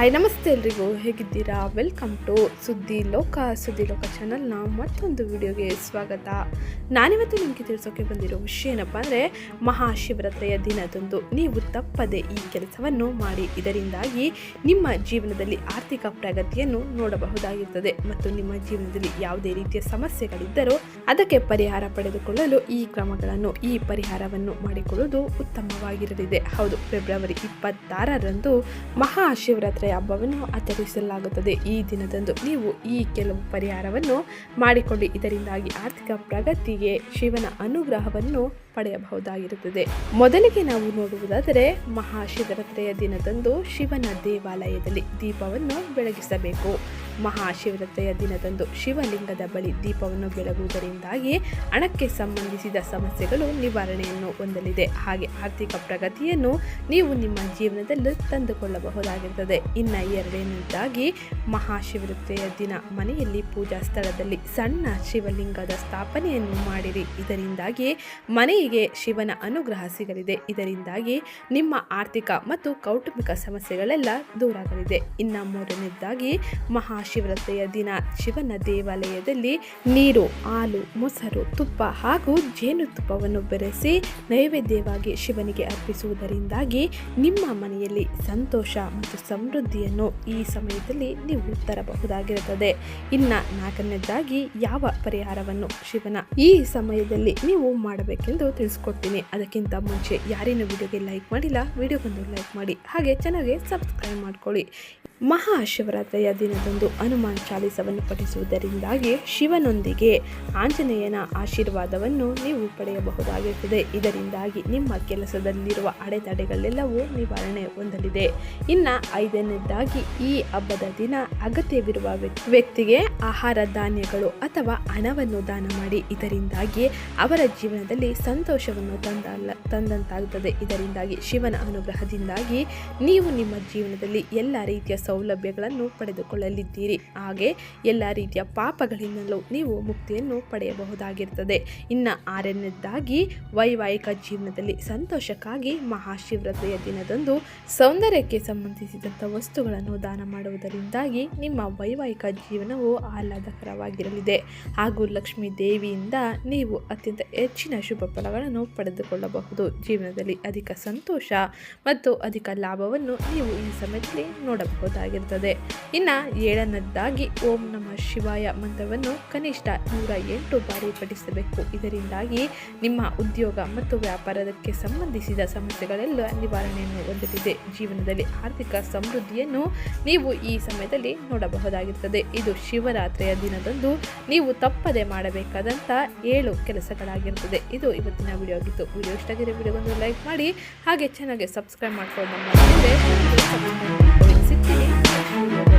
Hi, ನಮಸ್ತೆ ಎಲ್ರಿಗೂ. ಹೇಗಿದ್ದೀರಾ? ವೆಲ್ಕಮ್ ಟು ಸುದ್ದಿ ಲೋಕ ಸುದ್ದಿ ಲೋಕ ಚಾನಲ್ನ ಮತ್ತೊಂದು ವಿಡಿಯೋಗೆ ಸ್ವಾಗತ. ನಾನಿವತ್ತು ನಿಮಗೆ ತಿಳಿಸೋಕೆ ಬಂದಿರೋ ವಿಷಯ ಏನಪ್ಪ ಅಂದರೆ, ಮಹಾಶಿವರಾತ್ರಿಯ ದಿನದಂದು ನೀವು ತಪ್ಪದೆ ಈ ಕೆಲಸವನ್ನು ಮಾಡಿ, ಇದರಿಂದಾಗಿ ನಿಮ್ಮ ಜೀವನದಲ್ಲಿ ಆರ್ಥಿಕ ಪ್ರಗತಿಯನ್ನು ನೋಡಬಹುದಾಗಿರುತ್ತದೆ ಮತ್ತು ನಿಮ್ಮ ಜೀವನದಲ್ಲಿ ಯಾವುದೇ ರೀತಿಯ ಸಮಸ್ಯೆಗಳಿದ್ದರೂ ಅದಕ್ಕೆ ಪರಿಹಾರ ಪಡೆದುಕೊಳ್ಳಲು ಈ ಕ್ರಮಗಳನ್ನು, ಈ ಪರಿಹಾರವನ್ನು ಮಾಡಿಕೊಳ್ಳುವುದು ಉತ್ತಮವಾಗಿರಲಿದೆ. ಹೌದು, ಫೆಬ್ರವರಿ ಇಪ್ಪತ್ತಾರರಂದು ಮಹಾಶಿವರಾತ್ರಿ ಹಬ್ಬವನ್ನು ಆಚರಿಸಲಾಗುತ್ತದೆ ಈ ದಿನದಂದು ನೀವು ಈ ಕೆಲವು ಪರಿಹಾರವನ್ನು ಮಾಡಿಕೊಂಡು ಇದರಿಂದಾಗಿ ಆರ್ಥಿಕ ಪ್ರಗತಿಗೆ ಶಿವನ ಅನುಗ್ರಹವನ್ನು ಪಡೆಯಬಹುದಾಗಿರುತ್ತದೆ. ಮೊದಲಿಗೆ ನಾವು ನೋಡುವುದಾದರೆ ಮಹಾಶಿವರಾತ್ರಿಯ ದಿನದಂದು ಶಿವನ ದೇವಾಲಯದಲ್ಲಿ ದೀಪವನ್ನು ಬೆಳಗಿಸಬೇಕು. ಮಹಾಶಿವರಾತ್ರಿಯ ದಿನದಂದು ಶಿವಲಿಂಗದ ಬಳಿ ದೀಪವನ್ನು ಬೆಳಗುವುದರಿಂದಾಗಿ ಹಣಕ್ಕೆ ಸಂಬಂಧಿಸಿದ ಸಮಸ್ಯೆಗಳು ನಿವಾರಣೆಯನ್ನು ಹೊಂದಲಿದೆ. ಹಾಗೆ ಆರ್ಥಿಕ ಪ್ರಗತಿಯನ್ನು ನೀವು ನಿಮ್ಮ ಜೀವನದಲ್ಲಿ ತಂದುಕೊಳ್ಳಬಹುದಾಗಿರುತ್ತದೆ. ಇನ್ನು ಎರಡನೇದಾಗಿ ಮಹಾಶಿವರಾತ್ರಿಯ ದಿನ ಮನೆಯಲ್ಲಿ ಪೂಜಾ ಸ್ಥಳದಲ್ಲಿ ಸಣ್ಣ ಶಿವಲಿಂಗದ ಸ್ಥಾಪನೆಯನ್ನು ಮಾಡಿರಿ. ಇದರಿಂದಾಗಿ ಮನೆಗೆ ಶಿವನ ಅನುಗ್ರಹ ಸಿಗಲಿದೆ. ಇದರಿಂದಾಗಿ ನಿಮ್ಮ ಆರ್ಥಿಕ ಮತ್ತು ಕೌಟುಂಬಿಕ ಸಮಸ್ಯೆಗಳೆಲ್ಲ ದೂರಾಗಲಿದೆ. ಇನ್ನು ಮೂರನೇದಾಗಿ, ಮಹಾಶಿವರಾತ್ರಿಯ ದಿನ ಶಿವನ ದೇವಾಲಯದಲ್ಲಿ ನೀರು, ಹಾಲು, ಮೊಸರು, ತುಪ್ಪ ಹಾಗೂ ಜೇನುತುಪ್ಪವನ್ನು ಬೆರೆಸಿ ನೈವೇದ್ಯವಾಗಿ ಶಿವನಿಗೆ ಅರ್ಪಿಸುವುದರಿಂದಾಗಿ ನಿಮ್ಮ ಮನೆಯಲ್ಲಿ ಸಂತೋಷ ಮತ್ತು ಸಮೃದ್ಧಿಯನ್ನು ಈ ಸಮಯದಲ್ಲಿ ನೀವು ತರಬಹುದಾಗಿರುತ್ತದೆ. ಇನ್ನು ನಾಲ್ಕನೇದಾಗಿ, ಯಾವ ಪರಿಹಾರವನ್ನು ಶಿವನ ಈ ಸಮಯದಲ್ಲಿ ನೀವು ಮಾಡಬೇಕೆಂದು ತಿಳಿಸ್ಕೊಡ್ತೀನಿ. ಅದಕ್ಕಿಂತ ಮುಂಚೆ ಯಾರೇನು ವಿಡಿಯೋಗೆ ಲೈಕ್ ಮಾಡಿಲ್ಲ ವಿಡಿಯೋಗೊಂದು ಲೈಕ್ ಮಾಡಿ. ಹಾಗೆ ಚೆನ್ನಾಗಿ ಸಬ್ಸ್ಕ್ರೈಬ್ ಮಾಡ್ಕೊಳ್ಳಿ. ಮಹಾಶಿವರಾತ್ರಿಯ ದಿನದಂದು ಹನುಮಾನ್ ಚಾಲಿಸವನ್ನು ಪಠಿಸುವುದರಿಂದಾಗಿ ಶಿವನೊಂದಿಗೆ ಆಂಜನೇಯನ ಆಶೀರ್ವಾದವನ್ನು ನೀವು ಪಡೆಯಬಹುದಾಗಿರುತ್ತದೆ. ಇದರಿಂದಾಗಿ ನಿಮ್ಮ ಕೆಲಸದಲ್ಲಿರುವ ಅಡೆತಡೆಗಳೆಲ್ಲವೂ ನಿವಾರಣೆ ಹೊಂದಲಿದೆ. ಇನ್ನು ಐದನೇದಾಗಿ ಈ ಹಬ್ಬದ ದಿನ ಅಗತ್ಯವಿರುವ ವ್ಯಕ್ತಿ- ವ್ಯಕ್ತಿಗೆ ಆಹಾರ ಧಾನ್ಯಗಳು ಅಥವಾ ಹಣವನ್ನು ದಾನ ಮಾಡಿ. ಇದರಿಂದಾಗಿ ಅವರ ಜೀವನದಲ್ಲಿ ಸಂತೋಷವನ್ನು ತಂದಲ್ಲ ತಂದಂತಾಗುತ್ತದೆ. ಇದರಿಂದಾಗಿ ಶಿವನ ಅನುಗ್ರಹದಿಂದಾಗಿ ನೀವು ನಿಮ್ಮ ಜೀವನದಲ್ಲಿ ಎಲ್ಲ ರೀತಿಯ ಸೌಲಭ್ಯಗಳನ್ನು ಪಡೆದುಕೊಳ್ಳಲಿದ್ದೀರಿ. ಹಾಗೆ ಎಲ್ಲ ರೀತಿಯ ಪಾಪಗಳಿಂದಲೂ ನೀವು ಮುಕ್ತಿಯನ್ನು ಪಡೆಯಬಹುದಾಗಿರುತ್ತದೆ. ಇನ್ನು ಆರನೇದಾಗಿ ವೈವಾಹಿಕ ಜೀವನದಲ್ಲಿ ಸಂತೋಷಕ್ಕಾಗಿ ಮಹಾಶಿವರಾತ್ರಿಯ ದಿನದಂದು ಸೌಂದರ್ಯಕ್ಕೆ ಸಂಬಂಧಿಸಿದಂಥ ವಸ್ತುಗಳನ್ನು ದಾನ ಮಾಡುವುದರಿಂದಾಗಿ ನಿಮ್ಮ ವೈವಾಹಿಕ ಜೀವನವು ಆಹ್ಲಾದಕರವಾಗಿರಲಿದೆ. ಹಾಗೂ ಲಕ್ಷ್ಮೀ ದೇವಿಯಿಂದ ನೀವು ಅತ್ಯಂತ ಹೆಚ್ಚಿನ ಶುಭ ಫಲಗಳನ್ನು ಪಡೆದುಕೊಳ್ಳಬಹುದು. ಜೀವನದಲ್ಲಿ ಅಧಿಕ ಸಂತೋಷ ಮತ್ತು ಅಧಿಕ ಲಾಭವನ್ನು ನೀವು ಈ ಸಮಯದಲ್ಲಿ ನೋಡಬಹುದಾಗಿರುತ್ತದೆ ಇನ್ನ ಏಳನದ್ದಾಗಿ ಓಂ ನಮಃ ಶಿವಾಯ ಮಂತ್ರವನ್ನು ಕನಿಷ್ಠ ನೂರ ಎಂಟು ಬಾರಿ ಪಠಿಸಬೇಕು. ಇದರಿಂದಾಗಿ ನಿಮ್ಮ ಉದ್ಯೋಗ ಮತ್ತು ವ್ಯಾಪಾರಕ್ಕೆ ಸಂಬಂಧಿಸಿದ ಸಮಸ್ಯೆಗಳೆಲ್ಲ ನಿವಾರಣೆಯನ್ನು ಹೊಂದಲಿದೆ. ಜೀವನದಲ್ಲಿ ಆರ್ಥಿಕ ಸಮೃದ್ಧಿಯನ್ನು ನೀವು ಈ ಸಮಯದಲ್ಲಿ ನೋಡಬಹುದಾಗಿರ್ತದೆ. ಇದು ಶಿವರಾತ್ರಿಯ ದಿನದಂದು ನೀವು ತಪ್ಪದೆ ಮಾಡಬೇಕಾದಂಥ ಏಳು ಕೆಲಸಗಳಾಗಿರುತ್ತದೆ ಇದು ಇವತ್ತಿನ ವಿಡಿಯೋ ಆಗಿತ್ತು. ವಿಡಿಯೋ ಇಷ್ಟ ಆಗಿರೋ ಲೈಕ್ ಮಾಡಿ, ಹಾಗೆ ಚೆನ್ನಾಗಿ ಸಬ್ಸ್ಕ್ರೈಬ್ ಮಾಡ್ಕೊಂಡು ಮನೆಯಲ್ಲೇ ಸಿಗ್ತೀನಿ